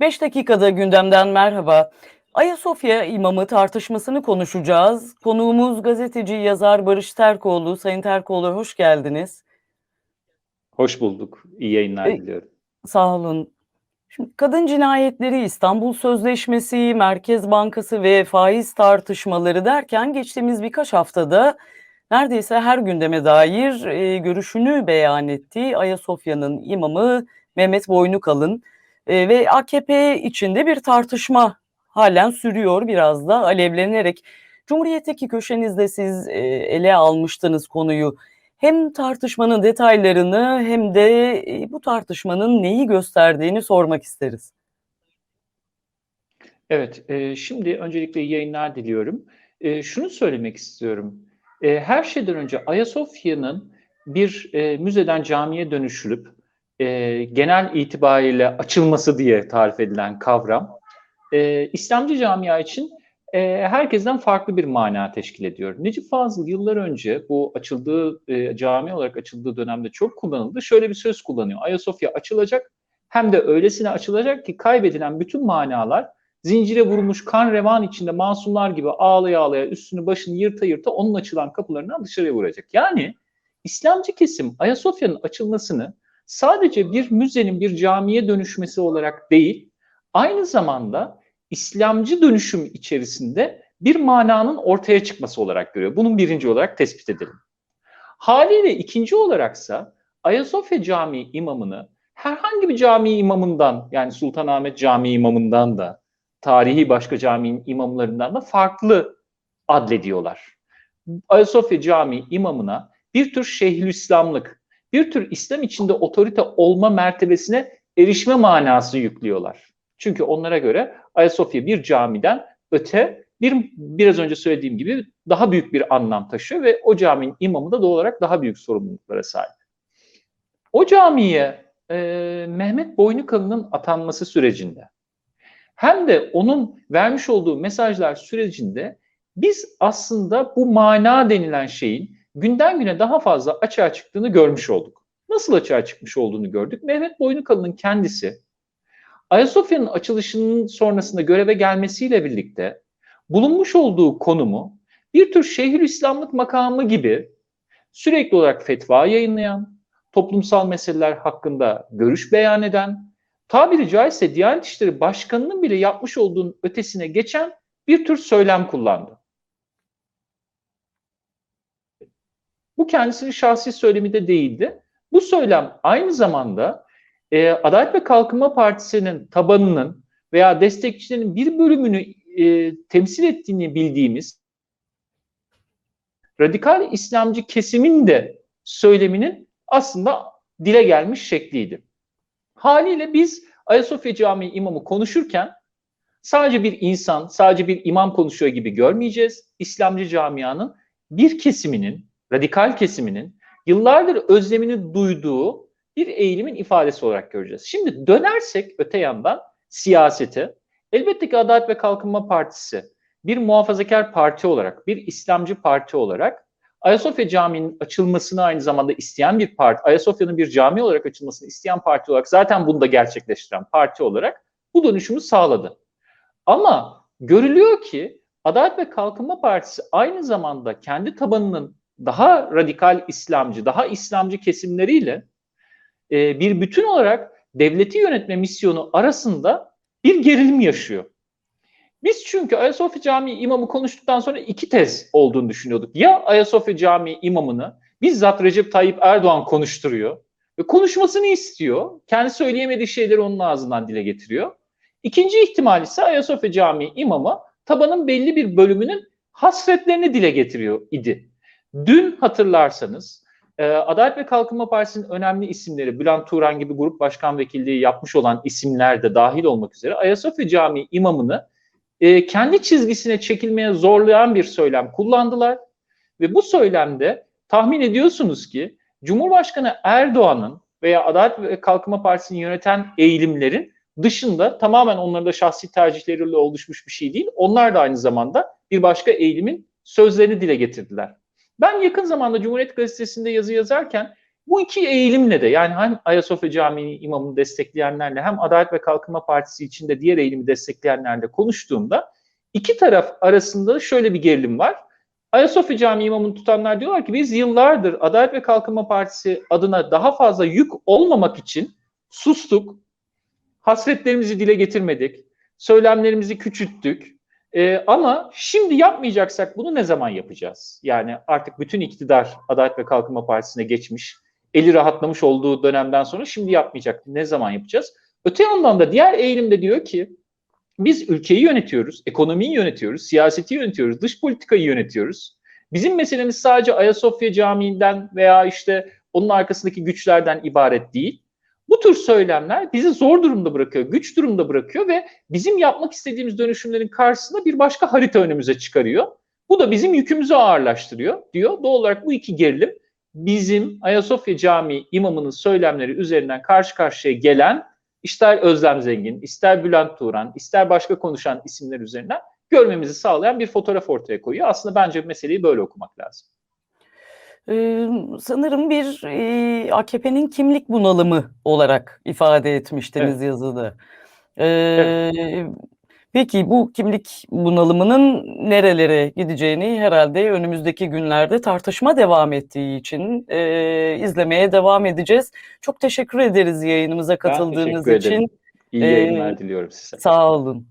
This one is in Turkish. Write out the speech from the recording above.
5 dakikada gündemden merhaba. Ayasofya imamı tartışmasını konuşacağız. Konuğumuz gazeteci, yazar Barış Terkoğlu. Sayın Terkoğlu hoş geldiniz. Hoş bulduk. İyi yayınlar E, diliyorum. Sağ olun. Şimdi kadın cinayetleri, İstanbul Sözleşmesi, Merkez Bankası ve faiz tartışmaları derken geçtiğimiz birkaç haftada neredeyse her gündeme dair e, görüşünü beyan etti Ayasofya'nın imamı Mehmet Boynukalın. E, ve AKP içinde bir tartışma halen sürüyor biraz da alevlenerek. Cumhuriyet'teki köşenizde siz e, ele almıştınız konuyu. Hem tartışmanın detaylarını hem de e, bu tartışmanın neyi gösterdiğini sormak isteriz. Evet, e, şimdi öncelikle iyi yayınlar diliyorum. E, şunu söylemek istiyorum. E, her şeyden önce Ayasofya'nın bir e, müzeden camiye dönüşülüp e, genel itibariyle açılması diye tarif edilen kavram, e, İslamcı camia için e, herkesten farklı bir mana teşkil ediyor. Necip Fazıl yıllar önce bu açıldığı e, cami olarak açıldığı dönemde çok kullanıldı. Şöyle bir söz kullanıyor. Ayasofya açılacak hem de öylesine açılacak ki kaybedilen bütün manalar zincire vurulmuş kan revan içinde masumlar gibi ağlaya ağlaya üstünü başını yırta yırta onun açılan kapılarından dışarıya vuracak. Yani İslamcı kesim Ayasofya'nın açılmasını sadece bir müzenin bir camiye dönüşmesi olarak değil, aynı zamanda İslamcı dönüşüm içerisinde bir mananın ortaya çıkması olarak görüyor. Bunun birinci olarak tespit edelim. Haliyle ikinci olaraksa Ayasofya Camii imamını herhangi bir cami imamından yani Sultanahmet Camii imamından da tarihi başka caminin imamlarından da farklı adlediyorlar. Ayasofya Camii imamına bir tür şeyhülislamlık, bir tür İslam içinde otorite olma mertebesine erişme manası yüklüyorlar. Çünkü onlara göre Ayasofya bir camiden öte bir biraz önce söylediğim gibi daha büyük bir anlam taşıyor ve o caminin imamı da doğal olarak daha büyük sorumluluklara sahip. O camiye e, Mehmet Boynukalın'ın atanması sürecinde hem de onun vermiş olduğu mesajlar sürecinde biz aslında bu mana denilen şeyin günden güne daha fazla açığa çıktığını görmüş olduk. Nasıl açığa çıkmış olduğunu gördük. Mehmet Boynukalın'ın kendisi Ayasofya'nın açılışının sonrasında göreve gelmesiyle birlikte bulunmuş olduğu konumu bir tür Şeyhülislamlık makamı gibi sürekli olarak fetva yayınlayan, toplumsal meseleler hakkında görüş beyan eden, tabiri caizse Diyanet İşleri Başkanı'nın bile yapmış olduğunun ötesine geçen bir tür söylem kullandı. Bu kendisinin şahsi söylemi de değildi. Bu söylem aynı zamanda e, Adalet ve Kalkınma Partisi'nin tabanının veya destekçilerinin bir bölümünü e, temsil ettiğini bildiğimiz radikal İslamcı kesimin de söyleminin aslında dile gelmiş şekliydi. Haliyle biz Ayasofya Camii imamı konuşurken sadece bir insan, sadece bir imam konuşuyor gibi görmeyeceğiz. İslamcı camianın bir kesiminin, radikal kesiminin yıllardır özlemini duyduğu bir eğilimin ifadesi olarak göreceğiz. Şimdi dönersek öte yandan siyasete, elbette ki Adalet ve Kalkınma Partisi bir muhafazakar parti olarak, bir İslamcı parti olarak Ayasofya Camii'nin açılmasını aynı zamanda isteyen bir parti, Ayasofya'nın bir cami olarak açılmasını isteyen parti olarak zaten bunu da gerçekleştiren parti olarak bu dönüşümü sağladı. Ama görülüyor ki Adalet ve Kalkınma Partisi aynı zamanda kendi tabanının daha radikal İslamcı, daha İslamcı kesimleriyle e, bir bütün olarak devleti yönetme misyonu arasında bir gerilim yaşıyor. Biz çünkü Ayasofya Camii imamı konuştuktan sonra iki tez olduğunu düşünüyorduk. Ya Ayasofya Camii imamını bizzat Recep Tayyip Erdoğan konuşturuyor ve konuşmasını istiyor. Kendi söyleyemediği şeyleri onun ağzından dile getiriyor. İkinci ihtimal ise Ayasofya Camii imamı tabanın belli bir bölümünün hasretlerini dile getiriyor idi. Dün hatırlarsanız e, Adalet ve Kalkınma Partisi'nin önemli isimleri, Bülent Turan gibi grup başkan vekilliği yapmış olan isimler de dahil olmak üzere Ayasofya Camii imamını e, kendi çizgisine çekilmeye zorlayan bir söylem kullandılar. Ve bu söylemde tahmin ediyorsunuz ki Cumhurbaşkanı Erdoğan'ın veya Adalet ve Kalkınma Partisi'ni yöneten eğilimlerin dışında tamamen onların da şahsi tercihleriyle oluşmuş bir şey değil. Onlar da aynı zamanda bir başka eğilimin sözlerini dile getirdiler. Ben yakın zamanda Cumhuriyet Gazetesi'nde yazı yazarken Bu iki eğilimle de yani hem Ayasofya Camii imamını destekleyenlerle hem Adalet ve Kalkınma Partisi içinde diğer eğilimi destekleyenlerle konuştuğumda iki taraf arasında şöyle bir gerilim var. Ayasofya Camii imamını tutanlar diyorlar ki biz yıllardır Adalet ve Kalkınma Partisi adına daha fazla yük olmamak için sustuk, hasretlerimizi dile getirmedik, söylemlerimizi küçülttük. Ee, ama şimdi yapmayacaksak bunu ne zaman yapacağız? Yani artık bütün iktidar Adalet ve Kalkınma Partisi'ne geçmiş, eli rahatlamış olduğu dönemden sonra şimdi yapmayacak. Ne zaman yapacağız? Öte yandan da diğer eğilimde diyor ki biz ülkeyi yönetiyoruz, ekonomiyi yönetiyoruz, siyaseti yönetiyoruz, dış politikayı yönetiyoruz. Bizim meselemiz sadece Ayasofya Camii'nden veya işte onun arkasındaki güçlerden ibaret değil. Bu tür söylemler bizi zor durumda bırakıyor, güç durumda bırakıyor ve bizim yapmak istediğimiz dönüşümlerin karşısında bir başka harita önümüze çıkarıyor. Bu da bizim yükümüzü ağırlaştırıyor diyor. Doğal olarak bu iki gerilim bizim Ayasofya Camii imamının söylemleri üzerinden karşı karşıya gelen ister Özlem Zengin, ister Bülent Turan, ister başka konuşan isimler üzerinden görmemizi sağlayan bir fotoğraf ortaya koyuyor. Aslında bence meseleyi böyle okumak lazım. Ee, sanırım bir e, AKP'nin kimlik bunalımı olarak ifade etmiştiniz yazıda. Ee, Peki bu kimlik bunalımının nerelere gideceğini herhalde önümüzdeki günlerde tartışma devam ettiği için e, izlemeye devam edeceğiz. Çok teşekkür ederiz yayınımıza katıldığınız ederim. için. İyi Ee, yayınlar diliyorum size. Sağ olun.